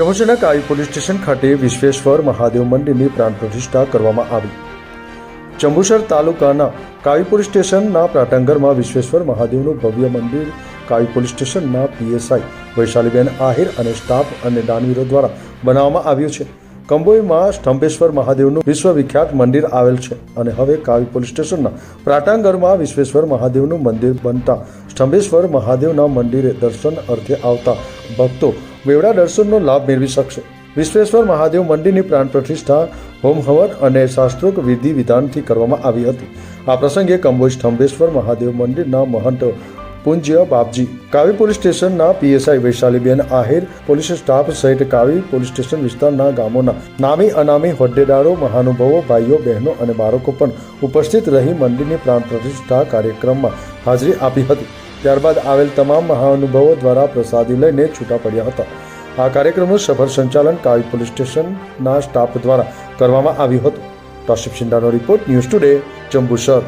જંબુસરના કાવી police station ખાતે વિશ્વેશ્વર મહાદેવ મંદિરની પ્રાણ પ્રતિષ્ઠા કરવામાં આવી. જંબુસર તાલુકાના કાવી પોલીસ સ્ટેશનના પ્રાટંગરમાં વિશ્વેશ્વર મહાદેવનું ભવ્ય મંદિર, કાવી પોલીસ સ્ટેશનના પીએસઆઈ વૈશાલીબેન આહિર અને સ્ટાફ અને દાનવીરો દ્વારા બનાવવામાં આવ્યું છે. કંબોઈમાં સ્તંભેશ્વર મહાદેવનું વિશ્વવિખ્યાત મંદિર આવેલ છે અને હવે કાવી પોલીસ સ્ટેશનના પ્રાટાંગરમાં વિશ્વેશ્વર મહાદેવનું મંદિર બનતા સ્તંભેશ્વર મહાદેવના મંદિરે દર્શન અર્થે આવતા ભક્તો બેવડા દર્શનનો લાભ મેળવી શકશે. વિશ્વેશ્વર મહાદેવ મંદિરની પ્રાણ પ્રતિષ્ઠા, હોમ હવન અને શાસ્ત્રોક વિધિ વિધાનથી કરવામાં આવી હતી. આ પ્રસંગે કંબોજ થંભેશ્વર મહાદેવ મંદિરના મહંત પૂજ્ય બાપજી, કાવી પોલીસ સ્ટેશનના PSI Vaishaliben Ahir, police staff સહિત કાવી પોલીસ સ્ટેશન વિસ્તારના ગામોના નામી અનામી હોદ્દેદારો, મહાનુભાવો, ભાઈઓ, બહેનો અને બાળકો પણ ઉપસ્થિત રહી મંદિરની પ્રાણ પ્રતિષ્ઠા કાર્યક્રમમાં હાજરી આપી હતી. ત્યારબાદ આવેલ તમામ મહાનુભાવો દ્વારા પ્રસાદી લઈને છૂટા પડ્યા હતા. આ કાર્યક્રમનું સફળ સંચાલન કાવી પોલીસ સ્ટેશનના સ્ટાફ દ્વારા કરવામાં આવ્યું હતું. ટોશિપ શિંદાનો રિપોર્ટ ન્યૂઝ ટુડે, જંબુસર.